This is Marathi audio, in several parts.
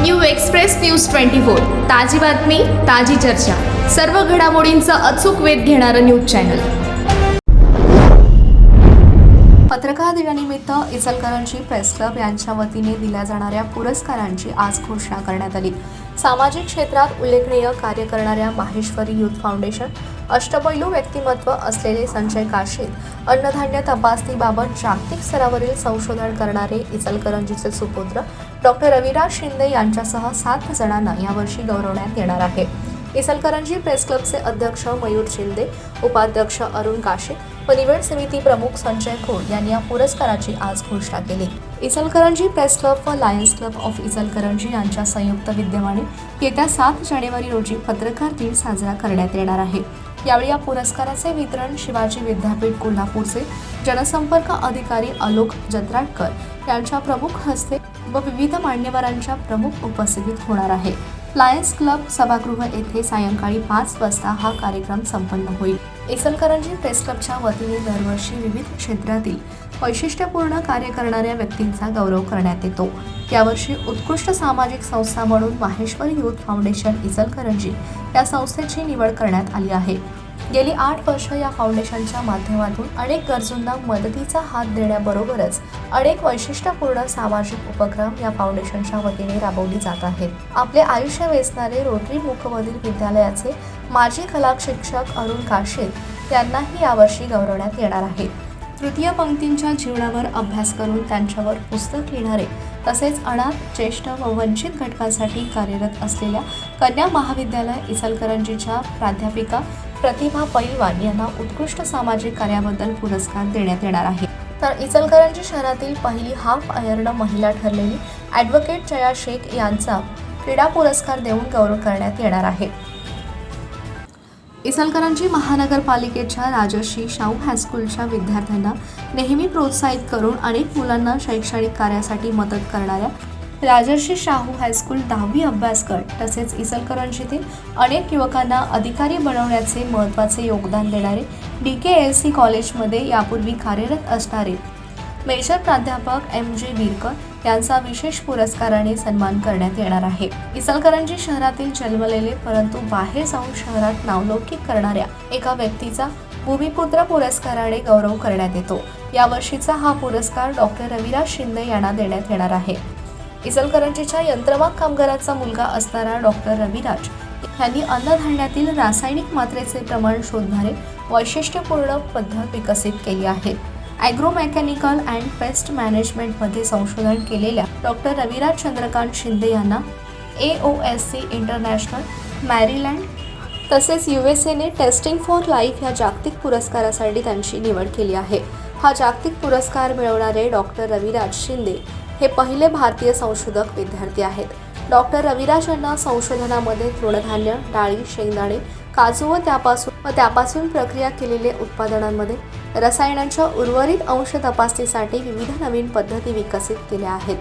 New express news twenty four. ताजी बातमी ताजी चर्चा. सर्व घडामोडींचा अचूक वेध घेणारं न्यूज चॅनल. पत्रकार दिनानिमित्त इचलकरंजी प्रेस क्लब यांच्या वतीने दिल्या जाणाऱ्या पुरस्कारांची आज घोषणा करण्यात आली. सामाजिक क्षेत्रात उल्लेखनीय कार्य करणाऱ्या माहेश्वरी युथ फाउंडेशन अष्टपैलू व्यक्तिमत्व असलेले संजय काशीद अन्नधान्य तपासणीबाबत जागतिक स्तरावरील संशोधन करणारे इचलकरंजीचे सुपुत्र डॉक्टर रविराज शिंदे यांच्यासह सात जणांना यावर्षी गौरवण्यात येणार आहे. इचलकरंजी प्रेस क्लबचे अध्यक्ष मयूर शिंदे उपाध्यक्ष अरुण काशे व निवड समिती प्रमुख संजय खोड यांनी या पुरस्काराची आज घोषणा केली. इचलकरंजी प्रेस क्लब व लायन्स क्लब ऑफ इचलकरंजी यांच्या संयुक्त विद्यमाने येत्या सात जानेवारी रोजी पत्रकार दिन साजरा करण्यात येणार आहे. यावेळी या पुरस्काराचे वितरण शिवाजी विद्यापीठ कोल्हापूरचे जनसंपर्क अधिकारी आलोक जत्राटकर यांच्या प्रमुख हस्ते व विविध मान्यवरांच्या प्रमुख उपस्थितीत होणार आहे. लायन्स क्लब सभागृह येथे सायंकाळी पाच वाजता हा कार्यक्रम संपन्न होईल. इचलकरंजी प्रेस क्लबच्या वतीने दरवर्षी विविध क्षेत्रातील वैशिष्ट्यपूर्ण कार्य करणाऱ्या व्यक्तींचा गौरव करण्यात येतो. यावर्षी उत्कृष्ट सामाजिक संस्था म्हणून माहेश्वर युथ फाउंडेशन इचलकरंजी या संस्थेची निवड करण्यात आली आहे. गेली आठ वर्ष या फाउंडेशनच्या माध्यमातून अनेक गरजूंना मदतीचा हात देण्याबरोबरच अनेक वैशिष्ट्यपूर्ण सामाजिक उपक्रम या फाउंडेशनच्या वतीने राबवली जात आहेत. आपले आयुष्य वेचणारे रोटरी मुखमधील विद्यालयाचे माजी कला शिक्षक अरुण काशीद यांनाही यावर्षी गौरवण्यात येणार आहे. तृतीय पंक्तींच्या जीवनावर अभ्यास करून त्यांच्यावर पुस्तक लिहिणारे तसेच अनाथ ज्येष्ठ व वंचित घटकांसाठी कार्यरत असलेल्या कन्या महाविद्यालय इचलकरंजीच्या प्राध्यापिका प्रतिभा पैलवान यांना उत्कृष्ट सामाजिक कार्याबद्दल पुरस्कार देण्यात येणार आहे. तर इचलकरंजी शहरातील पहिली हाफ आयर्न महिला ठरलेली ॲडव्होकेट जया शेख यांचा क्रीडा पुरस्कार देऊन गौरव करण्यात येणार आहे. इचलकरंजी महानगरपालिकेच्या राजश्री शाहू हायस्कूलच्या विद्यार्थ्यांना नेहमी प्रोत्साहित करून अनेक मुलांना शैक्षणिक कार्यासाठी मदत करणाऱ्या राजर्षी शाहू हायस्कूल दहावी अभ्यासगट तसेच इचलकरंजीतील अनेक युवकांना अधिकारी बनवण्याचे महत्त्वाचे योगदान देणारे डी के एस सी कॉलेजमध्ये यापूर्वी कार्यरत असणारे मेजर प्राध्यापक एम जे बिरकर यांचा विशेष पुरस्काराने सन्मान करण्यात येणार आहे. इचलकरंजी शहरातील जन्मलेले परंतु बाहेर जाऊन शहरात नावलौकिक करणाऱ्या एका व्यक्तीचा भूमिपुत्र पुरस्काराने गौरव करण्यात येतो. यावर्षीचा हा पुरस्कार डॉक्टर रविराज शिंदे यांना देण्यात येणार आहे. इचलकरंजीच्या यंत्रमाग कामगाराचा मुलगा असणारा डॉक्टर रविराज यांनी अन्नधान्यातील रासायनिक मात्रेचे प्रमाण शोधणारे वैशिष्ट्यपूर्ण पद्धत विकसित केली आहे. ॲग्रो मेकॅनिकल अँड पेस्ट मॅनेजमेंटमध्ये संशोधन केलेल्या डॉक्टर रविराज चंद्रकांत शिंदे यांना A O S C international Maryland तसेच यू एस एने टेस्टिंग फॉर लाईफ या जागतिक पुरस्कारासाठी त्यांची निवड केली आहे. हा जागतिक पुरस्कार मिळवणारे डॉक्टर रविराज शिंदे हे पहिले भारतीय संशोधक विद्यार्थी आहेत. डॉक्टर रविराज यांना संशोधनामध्ये तृणधान्य डाळी शेंगदाणे काजू व त्यापासून व त्यापासून प्रक्रिया केलेले उत्पादनांमध्ये रसायनांच्या उर्वरित अंश तपासणीसाठी विविध नवीन पद्धती विकसित केल्या आहेत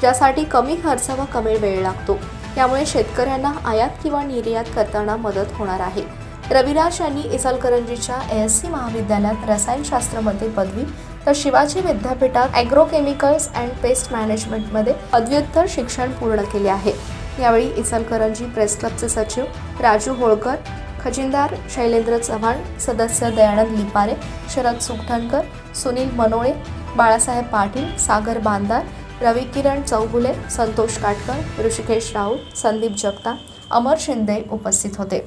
ज्यासाठी कमी खर्च व कमी वेळ लागतो. त्यामुळे शेतकऱ्यांना आयात किंवा निर्यात करताना मदत होणार आहे. रविराज यांनी इचलकरंजीच्या एस सी महाविद्यालयात रसायनशास्त्रामध्ये पदवी तर शिवाजी विद्यापीठात ॲग्रोकेमिकल्स अँड पेस्ट मॅनेजमेंटमध्ये पदव्युत्तर शिक्षण पूर्ण केले आहे. यावेळी इचलकरंजी प्रेस क्लबचे सचिव राजू होळकर खजिनदार शैलेंद्र चव्हाण सदस्य दयानंद लिपारे शरद सुखठणकर सुनील मनोळे बाळासाहेब पाटील सागर बांदार रवी किरण चौगुले संतोष काटकर ऋषिकेश राऊत संदीप जगताप अमर शिंदे उपस्थित होते.